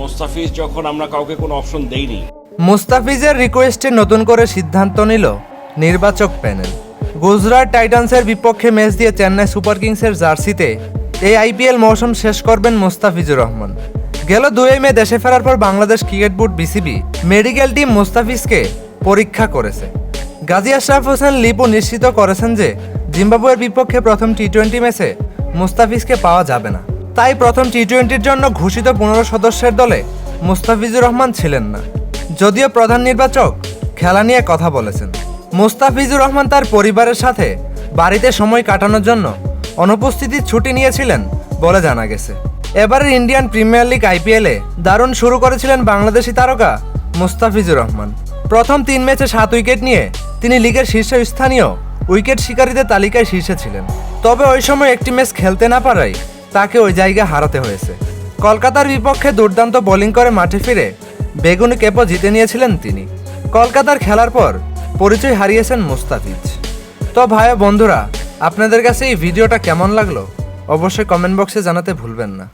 মোস্তাফিজ যখন আমরা কাউকে কোনো অপশন দেইনি? মুস্তাফিজের রিকোয়েস্টে নতুন করে সিদ্ধান্ত নিল নির্বাচক প্যানেল গুজরাট টাইটান্সের বিপক্ষে ম্যাচ দিয়ে চেন্নাই সুপার কিংসের জার্সিতে এই আইপিএল মৌসুম শেষ করবেন মুস্তাফিজুর রহমান। গেল দুই মে দেশে ফেরার পর Bangladesh cricket board BCB medical team মুস্তাফিজকে পরীক্ষা করেছে। গাজী আশরাফ হোসেন লিপু নিশ্চিত করেছেন যে জিম্বাবুয়ের বিপক্ষে প্রথম টি টোয়েন্টি ম্যাচে মুস্তাফিজকে পাওয়া যাবে না। তাই প্রথম টি টোয়েন্টির জন্য ঘোষিত পনেরো সদস্যের দলে মুস্তাফিজুর রহমান ছিলেন না। যদিও প্রধান নির্বাচক খেলা নিয়ে কথা বলেছেন। মুস্তাফিজুর রহমান তার পরিবারের সাথে বাড়িতে সময় কাটানোর জন্য অনুপস্থিতির ছুটি নিয়েছিলেন বলে জানা গেছে। এবারের ইন্ডিয়ান প্রিমিয়ার লিগ আইপিএলে দারুণ শুরু করেছিলেন বাংলাদেশি তারকা মুস্তাফিজুর রহমান। প্রথম তিন ম্যাচে সাত উইকেট নিয়ে তিনি লিগের শীর্ষস্থানীয় উইকেট শিকারীদের তালিকায় শীর্ষে ছিলেন। তবে ওই সময় একটি ম্যাচ খেলতে না পারায় তাকে ওই জায়গায় হারাতে হয়েছে। কলকাতার বিপক্ষে দুর্দান্ত বোলিং করে মাঠে ফিরে বেগুনি কেপো জিতে নিয়েছিলেন তিনি। কলকাতার খেলার পর পরিচয় হারিয়েছেন মুস্তাফিজ। তো ভাই বন্ধুরা, আপনাদের কাছে এই ভিডিওটা কেমন লাগল? অবশ্যই কমেন্ট বক্সে জানাতে ভুলবেন না।